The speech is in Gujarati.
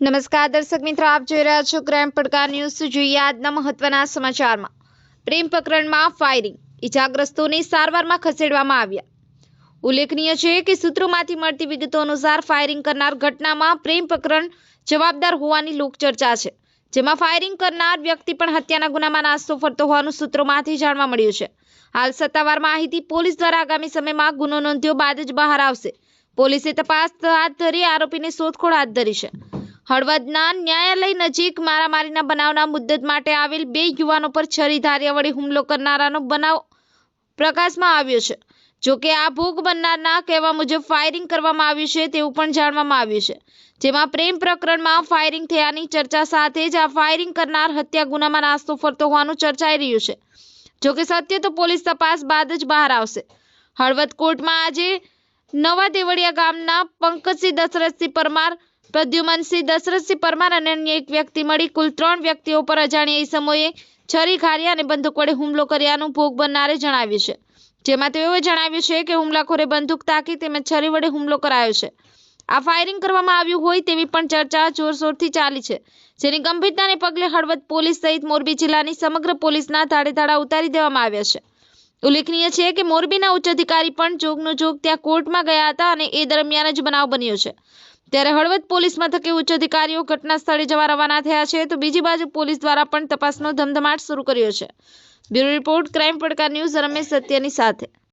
નમસ્કાર, દર્શક મિત્રો, આપ જોઈ રહ્યા છો ક્રાઇમ પડકાર ન્યૂઝ. જોઈએ આજના મહત્વના સમાચારમાં. પ્રેમ પ્રકરણમાં ફાયરિંગ ઇજાગ્રસ્તોને સારવારમાં ખસેડવામાં આવ્યા. ઉલ્લેખનીય છે કે સૂત્રોમાંથી મળતી વિગતો અનુસાર ફાયરિંગ કરનાર ઘટનામાં પ્રેમ પ્રકરણ જવાબદાર હોવાની લોકચર્ચા છે, જેમાં ફાયરિંગ કરનાર વ્યક્તિ પણ હત્યાના ગુનામાં નાસ્તો ફરતો હોવાનું સૂત્રોમાંથી જાણવા મળ્યું છે. હાલ સત્તાવાર માહિતી પોલીસ દ્વારા આગામી સમયમાં ગુનો નોંધ્યો બાદ જ બહાર આવશે. પોલીસે તપાસ હાથ ધરી આરોપીની શોધખોળ હાથ ધરી છે. હળવદના ન્યાયાલય નજીક મારામારીના બનાવના મુદ્દત માટે આવેલ બે યુવાનો પર છરી ધાર્યા વડે હુમલો કરનારાનો બનાવ પ્રકાશમાં આવ્યો છે. જોકે આ ભોગ બનનારના કહેવા મુજબ ફાયરિંગ કરવામાં આવ્યું છે તેવું પણ જાણવામાં આવ્યું છે. જેમાં પ્રેમ પ્રકરણમાં ફાયરિંગ થયાની ચર્ચા સાથે જ આ ફાયરિંગ કરનાર હત્યા ગુનામાં નાસ્તો ફરતો હોવાનું ચર્ચાઈ રહ્યું છે. જોકે સત્ય તો પોલીસ તપાસ બાદ જ બહાર આવશે. હળવદ કોર્ટમાં આજે નવા દેવળિયા ગામના પંકજસિંહ દશરથસિંહ પરમાર પ્રદ્યુમનસિંહ દશરથસિંહ પરમાર અને અન્ય એક વ્યક્તિ મળી કુલ ત્રણ વ્યક્તિઓ પર અજાણ્યા સમયે છરી ખાર્યા અને બંદૂક વડે હુમલો કર્યાનું ભોગ બનનારે જણાવ્યું છે. જેમાં તેઓએ જણાવ્યું છે કે હુમલાખોરે બંદૂક તાકી તેમજ છરી વડે હુમલો કરાયો છે. આ ફાયરિંગ કરવામાં આવ્યું હોય તેવી પણ ચર્ચા જોરશોરથી ચાલી છે. જેની ગંભીરતાને પગલે હળવદ પોલીસ સહિત મોરબી જિલ્લાની સમગ્ર પોલીસના ધાડેધાડા ઉતારી દેવામાં આવ્યા છે. ઉલ્લેખનીય છે કે મોરબીના ઉચ્ચ અધિકારી પણ જોગનો જોગ ત્યાં કોર્ટમાં ગયા હતા અને એ દરમિયાન જ બનાવ બન્યો છે. ત્યારે હળવદ પોલીસ મથકે ઉચ્ચ અધિકારીઓ ઘટના સ્થળે જવા રવાના થયા છે તો બીજી બાજુ પોલીસ દ્વારા પણ તપાસનો ધમધમાટ શરૂ કર્યો છે. બ્યુરો રિપોર્ટ, ક્રાઇમ પડકાર ન્યૂઝ, રમેશ સત્યની સાથે.